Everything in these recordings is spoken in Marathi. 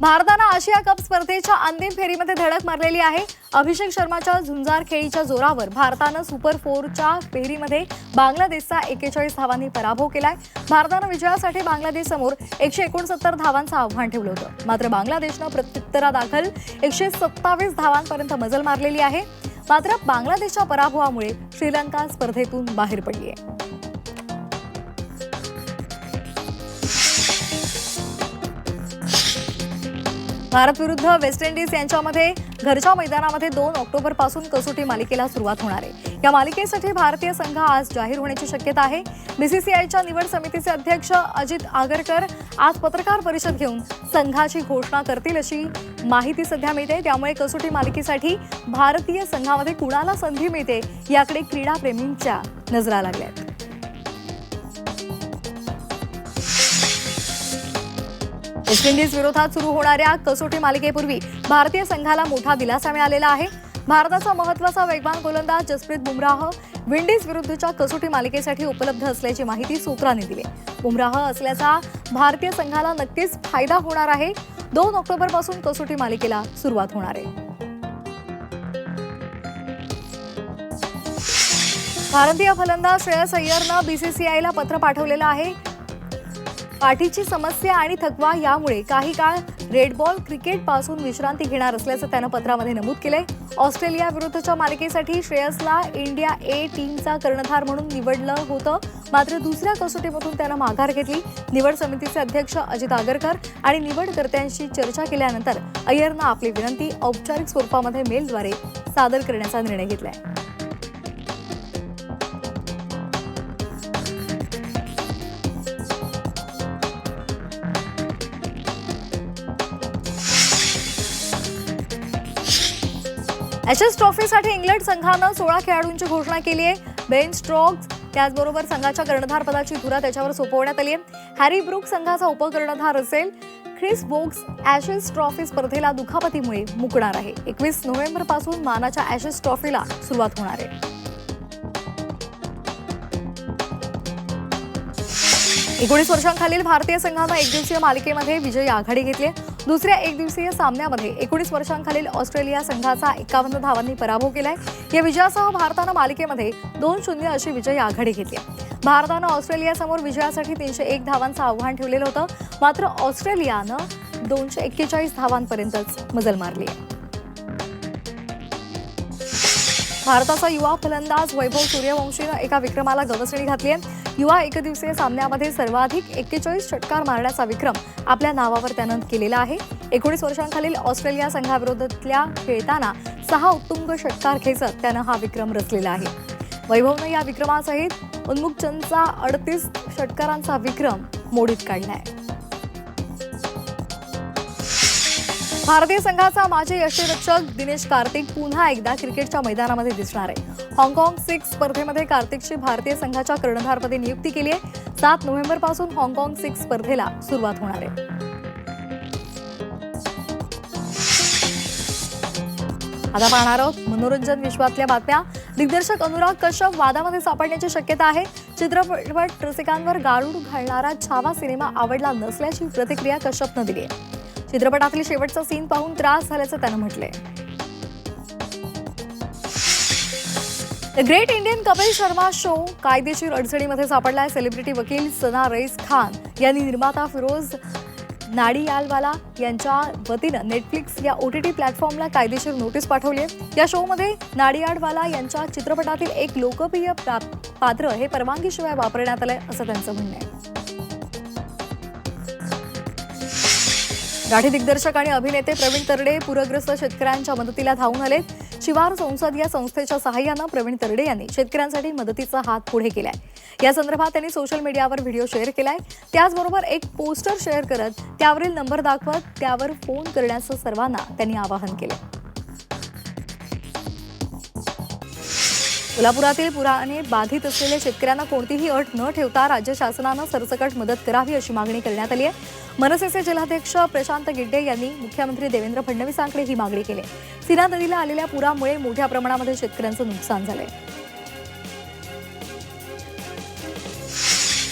भारतानं आशिया कप स्पर्धेच्या अंतिम फेरीमध्ये धडक मारलेली आहे. अभिषेक शर्माच्या झुंजार खेळीच्या जोरावर भारतानं सुपर फोरच्या फेरीमध्ये बांगलादेशचा एकेचाळीस धावांनी पराभव केलाय. भारतानं विजयासाठी बांगलादेशसमोर एकशे एकोणसत्तर धावांचं आव्हान ठेवलं होतं. मात्र बांगलादेशनं प्रत्युत्तरादाखल एकशे सत्तावीस धावांपर्यंत मजल मारलेली आहे. मात्र बांगलादेशच्या पराभवामुळे श्रीलंका स्पर्धेतून बाहेर पडली आहे भारत विरुद्ध वेस्ट इंडिज यांच्यामध्ये घरच्या मैदानामध्ये दोन ऑक्टोबरपासून कसोटी मालिकेला सुरुवात होणार आहे. या मालिकेसाठी भारतीय संघ आज जाहीर होण्याची शक्यता आहे. बीसीसीआयच्या निवड समितीचे अध्यक्ष अजित आगरकर आज पत्रकार परिषद घेऊन संघाची घोषणा करतील अशी माहिती सध्या मिळते. त्यामुळे कसोटी मालिकेसाठी भारतीय संघामध्ये कुणाला संधी मिळते याकडे क्रीडाप्रेमींच्या नजरा लागल्या वेस्ट इंडिज विरोधात सुरू होणाऱ्या कसोटी मालिकेपूर्वी भारतीय संघाला मोठा दिलासा मिळालेला आहे. भारताचा महत्त्वाचा वेगवान गोलंदाज जसप्रीत बुमराह विंडीज विरुद्धच्या कसोटी मालिकेसाठी उपलब्ध असल्याची माहिती सूत्रांनी दिली. बुमराह असल्याचा भारतीय संघाला नक्कीच फायदा होणार आहे. दोन ऑक्टोबरपासून कसोटी मालिकेला सुरुवात होणार आहे. भारतीय फलंदाज श्रेयस अय्यरनं बीसीसीआयला पत्र पाठवलेलं आहे. पाठीची समस्या आणि थकवा यामुळे काही काळ रेड बॉल विश्रांती घेणार असल्याचं त्यानं पत्रामध्ये नमूद केलंय. ऑस्ट्रेलिया विरुद्धच्या मालिकेसाठी श्रेयसला इंडिया ए टीमचा कर्णधार म्हणून निवडलं होतं. मात्र दुसऱ्या कसोटीमधून त्यानं माघार घेतली. निवड समितीचे अध्यक्ष अजित आगरकर आणि निवडकर्त्यांशी चर्चा केल्यानंतर अय्यरनं आपली विनंती औपचारिक स्वरूपामध्ये मेलद्वारे सादर करण्याचा निर्णय घेतलाय. एच एस ट्रॉफीसाठी इंग्लंड संघानं सोळा खेळाडूंची घोषणा केली आहे. बेन स्ट्रॉक्स त्याचबरोबर संघाच्या कर्णधारपदाची धुरा त्याच्यावर सोपवण्यात आली आहे. हॅरी ब्रुक संघाचा उपकर्णधार असेल. ख्रिस बोक्स ॲशेस ट्रॉफी स्पर्धेला दुखापतीमुळे मुकणार आहे. एकवीस नोव्हेंबरपासून मानाच्या ॲशेस ट्रॉफीला सुरुवात होणार आहे. एकोणीस वर्षांखालील भारतीय संघानं एकदिवसीय मालिकेमध्ये विजयी आघाडी घेतली आहे. दुसऱ्या एकदिवसीय सामन्यामध्ये एकोणीस वर्षांखालील ऑस्ट्रेलिया संघाचा एकावन्न धावांनी पराभव केलाय. या विजयासह भारतानं मालिकेमध्ये दोन शून्य अशी विजयी आघाडी घेतली. भारतानं ऑस्ट्रेलियासमोर विजयासाठी तीनशे एक धावांचं आव्हान ठेवलेलं होतं. मात्र ऑस्ट्रेलियानं दोनशे एक्केचाळीस धावांपर्यंतच मजल मारली. आहे भारताचा युवा फलंदाज वैभव सूर्यवंशीनं एका विक्रमाला गवसणी घातली आहे. युवा एकदिवसीय सामन्यामध्ये सर्वाधिक एक्केचाळीस षटकार मारण्याचा विक्रम आपल्या नावावर त्यानं केलेला आहे. एकोणीस वर्षांखालील ऑस्ट्रेलिया संघाविरोधातल्या खेळताना सहा उत्तुंग षटकार खेचत त्यानं हा विक्रम रचलेला आहे. वैभवनं या विक्रमासहित उन्मुखचंदचा अडतीस षटकारांचा विक्रम मोडीत काढला आहे. भारतीय संघाचा माजी यष्टीरक्षक दिनेश कार्तिक पुन्हा एकदा क्रिकेटच्या मैदानामध्ये दिसणार आहे. हाँगकाँग सिक्स स्पर्धेमध्ये कार्तिकची भारतीय संघाच्या कर्णधारपदी नियुक्ती केली आहे. सात नोव्हेंबरपासून हाँगकाँग सिक्स स्पर्धेला सुरुवात होणार आहे. आता पाहणार आहोत मनोरंजन विश्वातल्या बातम्या. दिग्दर्शक अनुराग कश्यप वादामध्ये सापडण्याची शक्यता आहे. चित्रपट रसिकांवर गाळूड घालणारा छावा सिनेमा आवडला नसल्याची प्रतिक्रिया कश्यपनं दिली आहे. चित्रपटातील शेवटचा सीन पाहून त्रास झाल्याचं त्यानं म्हटलंय. Great Indian Kapil Sharma show कायदेशीर अडचणीमध्ये सापडलाय. सेलिब्रिटी वकील सना रईस खान यांनी निर्माता फिरोज नाडियालवाला यांच्या वतीनं नेटफ्लिक्स या ओ टी टी प्लॅटफॉर्मला कायदेशीर नोटीस पाठवली आहे या शोमध्ये नाडियाडवाला यांच्या चित्रपटातील एक लोकप्रिय प्रा- पात्र हे परवानगीशिवाय वापरण्यात आलंय असं त्यांचं म्हणणं आहे. गाठी दिग्दर्शक आणि अभिनेते प्रवीण तरडे पूरग्रस्त शेतकऱ्यांच्या मदतीला धावून आले शिवार संसद या संस्थेच्या सहाय्यानं प्रवीण तरडे यांनी शेतकऱ्यांसाठी मदतीचा हात पुढे केलाय. या संदर्भात त्यांनी सोशल मीडियावर व्हिडिओ शेअर केलाय. त्याचबरोबर एक पोस्टर शेअर करत त्यावरील नंबर दाखवत त्यावर फोन करण्याचं सर्वांना त्यांनी आवाहन केलं. कोल्हापुरातील पुराने बाधित असलेल्या शेतकऱ्यांना कोणतीही अट न ठेवता राज्य शासनानं सरसकट मदत करावी अशी मागणी करण्यात आली आहे. मनसेचे जिल्हाध्यक्ष प्रशांत गिड्डे यांनी मुख्यमंत्री देवेंद्र फडणवीसांकडे ही मागणी केली सिना सीना नदीला आलेल्या पुरामुळे मोठ्या प्रमाणामध्ये शेतकऱ्यांचं नुकसान झालंय.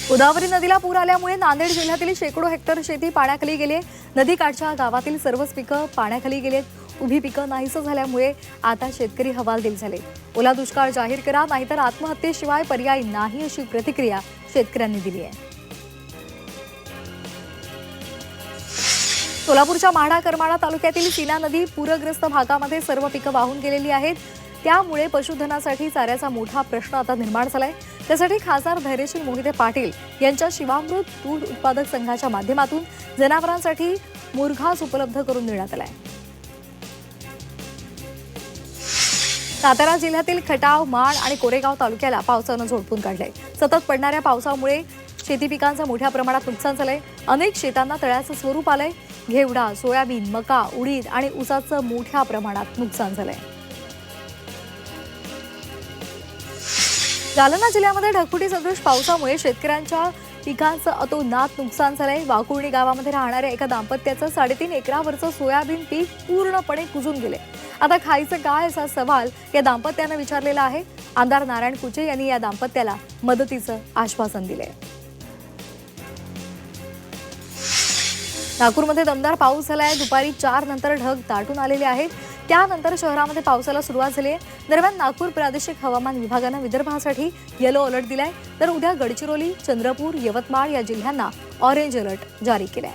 गोदावरी नदीला पूर आल्यामुळे नांदेड जिल्ह्यातील शेकडो हेक्टर शेती पाण्याखाली गेली आहे. नदीकाठच्या गावातील सर्वच पिकं पाण्याखाली गेलेत उभी पिकं नाहीसं झाल्यामुळे आता शेतकरी हवालदिल झाले. ओला दुष्काळ जाहीर करा नाहीतर आत्महत्येशिवाय पर्याय नाही अशी प्रतिक्रिया शेतकऱ्यांनी दिली आहे. सोलापूरच्या माढा करमाळा तालुक्यातील सीना नदी पूरग्रस्त भागामध्ये सर्व पिकं वाहून गेलेली आहेत. त्यामुळे पशुधनासाठी चाऱ्याचा मोठा प्रश्न आता निर्माण झालाय. त्यासाठी खासदार धैर्यशील मोहिते पाटील यांच्या शिवामृत दूध उत्पादक संघाच्या माध्यमातून जनावरांसाठी मुरघास उपलब्ध करून देण्यात आलाय. सातारा जिल्ह्यातील खटाव माण आणि कोरेगाव तालुक्याला पावसानं झोडपून काढलंय. सतत पडणाऱ्या पावसामुळे शेती पिकांचं मोठ्या प्रमाणात नुकसान झालंय. अनेक शेतांना तळ्याचं स्वरूप आलंय. घेवडा सोयाबीन मका उडीद आणि ऊसाचं मोठ्या प्रमाणात नुकसान झालंय. जालना जिल्ह्यामध्ये ढगफुटी सदृश पावसामुळे शेतकऱ्यांच्या पिकांचं अतोनात नुकसान झालंय. वाकुर्णी गावामध्ये राहणाऱ्या एका दाम्पत्याचं साडेतीन एकरावरचं सोयाबीन पीक पूर्णपणे कुजून गेले आता खायचं काय असा सवाल या दाम्पत्यानं विचारलेला आहे. आमदार नारायण कुचे यांनी या दाम्पत्याला मदतीचं आश्वासन दिले नागपूरमध्ये दमदार पाऊस झालाय. दुपारी चार नंतर ढग दाटून आलेले आहेत. त्यानंतर शहरामध्ये पावसाला सुरुवात झाली आहे. दरम्यान नागपूर प्रादेशिक हवामान विभागानं विदर्भासाठी येलो अलर्ट दिलाय. तर उद्या गडचिरोली चंद्रपूर यवतमाळ या जिल्ह्यांना ऑरेंज अलर्ट जारी केलाय.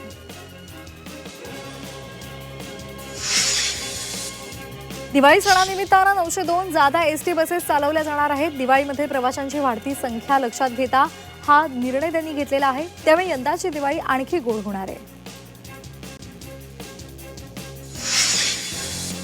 दिवाळी सणानिमित्तानं नऊशे दोन जादा एस टी बसेस चालवल्या जाणार आहेत. दिवाळीमध्ये प्रवाशांची वाढती संख्या लक्षात घेता हा निर्णय त्यांनी घेतलेला आहे. त्यामुळे यंदाची दिवाळी आणखी गोड होणार आहे.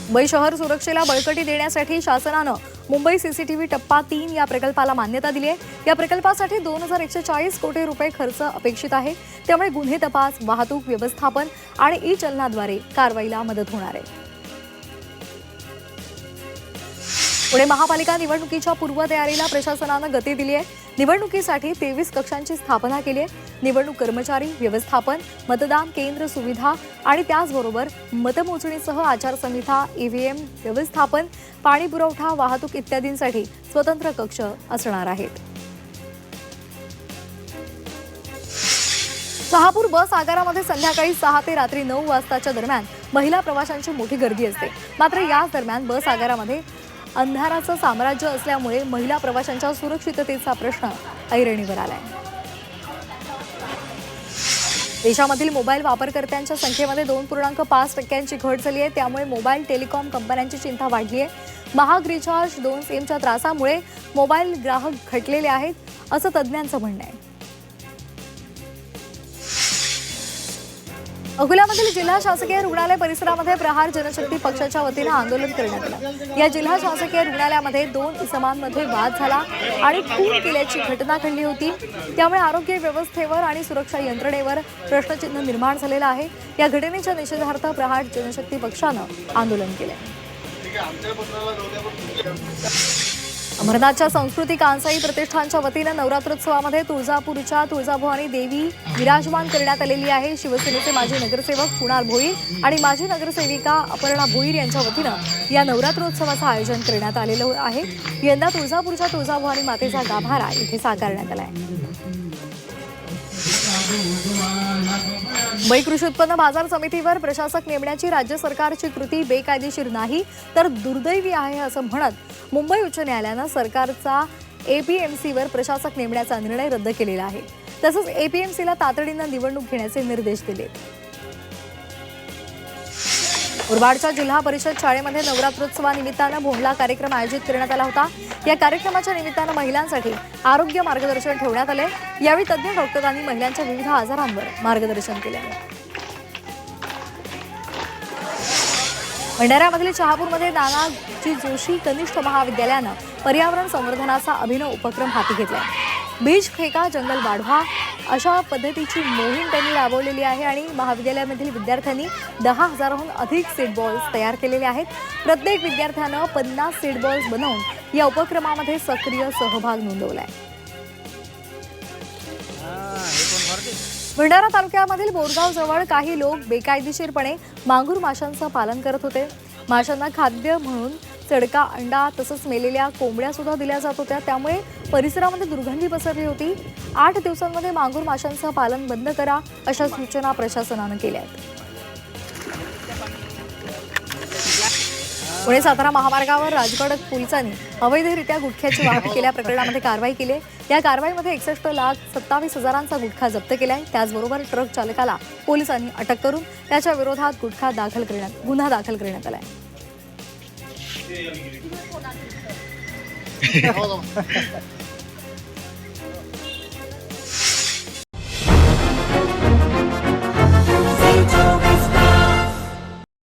मुंबई शहर सुरक्षेला बळकटी देण्यासाठी शासनानं मुंबई सीसीटीव्ही टप्पा तीन या प्रकल्पाला मान्यता दिली आहे. या प्रकल्पासाठी दोन हजार एकशे चाळीस कोटी रुपये खर्च अपेक्षित आहे. त्यामुळे गुन्हे तपास वाहतूक व्यवस्थापन आणि ई चलनाद्वारे कारवाईला मदत होणार आहे. पुणे महापालिका निवडणुकीच्या पूर्वतयारीला प्रशासनानं गती दिली आहे. निवडणुकीसाठी तेवीस कक्षांची स्थापना केली आहे. निवडणूक कर्मचारी व्यवस्थापन मतदान केंद्र सुविधा आणि त्याचबरोबर मतमोजणीसह आचारसंहिता ईव्हीएम व्यवस्थापन पाणी पुरवठा वाहतूक इत्यादींसाठी स्वतंत्र कक्ष असणार आहेत. शहापूर बस आगारामध्ये संध्याकाळी सहा ते रात्री नऊ वाजताच्या दरम्यान महिला प्रवाशांची मोठी गर्दी असते. मात्र याच दरम्यान बस आगारामध्ये अंधाराचं साम्राज्य असल्यामुळे महिला प्रवाशांच्या सुरक्षिततेचा प्रश्न ऐरणीवर आलाय. देशामधील मोबाईल वापरकर्त्यांच्या संख्येमध्ये दोन पूर्णांक पाच टक्क्यांची घट झाली आहे. त्यामुळे मोबाईल टेलिकॉम कंपन्यांची चिंता वाढली आहे. महाग रिचार्ज दोन सेमच्या त्रासामुळे मोबाईल ग्राहक घटलेले आहेत असं तज्ज्ञांचं म्हणणं आहे. अकोल्यामधील जिल्हा शासकीय रुग्णालय परिसरामध्ये प्रहार जनशक्ती पक्षाच्या वतीनं आंदोलन करण्यात आलं. या जिल्हा शासकीय रुग्णालयामध्ये दोन इसमांमध्ये वाद झाला आणि खून केल्याची घटना घडली होती. त्यामुळे आरोग्य व्यवस्थेवर आणि सुरक्षा यंत्रणेवर प्रश्नचिन्ह निर्माण झालेलं आहे. या घटनेच्या निषेधार्थ प्रहार जनशक्ती पक्षानं आंदोलन केलं अमरनाथच्या सांस्कृतिक कांसाई प्रतिष्ठानच्या वतीनं नवरात्रोत्सवामध्ये तुळजापूरच्या तुळजाभवानी देवी विराजमान करण्यात आलेली आहे. शिवसेनेचे माजी नगरसेवक कुणाल भोईर आणि माजी नगरसेविका अपर्णा भोईर यांच्या वतीनं या नवरात्रोत्सवाचं आयोजन करण्यात आलेलं आहे. यंदा तुळजापूरच्या तुळजाभवानी मातेचा गाभारा इथे साकारण्यात आला आहे. मुंबई कृषी उत्पन्न बाजार समितीवर प्रशासक नेमण्याची राज्य सरकारची कृती बेकायदेशीर नाही तर दुर्दैवी आहे असं म्हणत मुंबई उच्च न्यायालयानं सरकारचा एपीएमसीवर प्रशासक नेमण्याचा निर्णय रद्द केलेला आहे. तसंच एपीएमसीला तातडीनं निवडणूक घेण्याचे निर्देश दिले. मुरबाडच्या जिल्हा परिषद शाळेमध्ये नवरात्रोत्सवानिमित्तानं भोंडला कार्यक्रम आयोजित करण्यात आला होता. या कार्यक्रमाच्या निमित्तानं महिलांसाठी आरोग्य मार्गदर्शन ठेवण्यात आले. यावेळी तज्ज्ञ डॉक्टरांनी महिलांच्या विविध आजारांवर मार्गदर्शन केले. भंडाऱ्यामधील शहापूरमध्ये नानाजी जोशी कनिष्ठ महाविद्यालयानं पर्यावरण संवर्धनाचा अभिनव उपक्रम हाती घेतला. बीज फेका जंगल वाढवा अशा पद्धतीची मोहीम त्यांनी राबवलेली आहे आणि महाविद्यालयामधील विद्यार्थ्यांनी दहा हजाराहून अधिक सीड बॉल्स तयार केलेले आहेत. प्रत्येक विद्यार्थ्यानं पन्नास सीड बॉल्स बनवून या उपक्रमामध्ये सक्रिय सहभाग नोंदवला आहे भंडारा तालुक्यामधील बोरगाव जवळ काही लोक बेकायदेशीरपणे मांगूर माशांचं पालन करत होते. माशांना खाद्य म्हणून चडका अंडा तसंच मेलेल्या कोंबड्या सुद्धा दिल्या जात होत्या. त्यामुळे परिसरामध्ये दुर्गंधी पसरली होती. आठ दिवसांमध्ये मांगूर माशांचं पालन बंद करा अशा सूचना प्रशासनानं केल्या आहेत. पुणे सातारा महामार्गावर राजगड पोलिसांनी अवैधरित्या गुटख्याची वाहतूक केल्या प्रकरणामध्ये कारवाई केली या कारवाईमध्ये एकसष्ट लाख सत्तावीस हजारांचा गुटखा जप्त केलाय. त्याचबरोबर ट्रक चालकाला पोलिसांनी अटक करून त्याच्या विरोधात गुटखा दाखल करण्यात गुन्हा दाखल करण्यात आलाय. なるほど。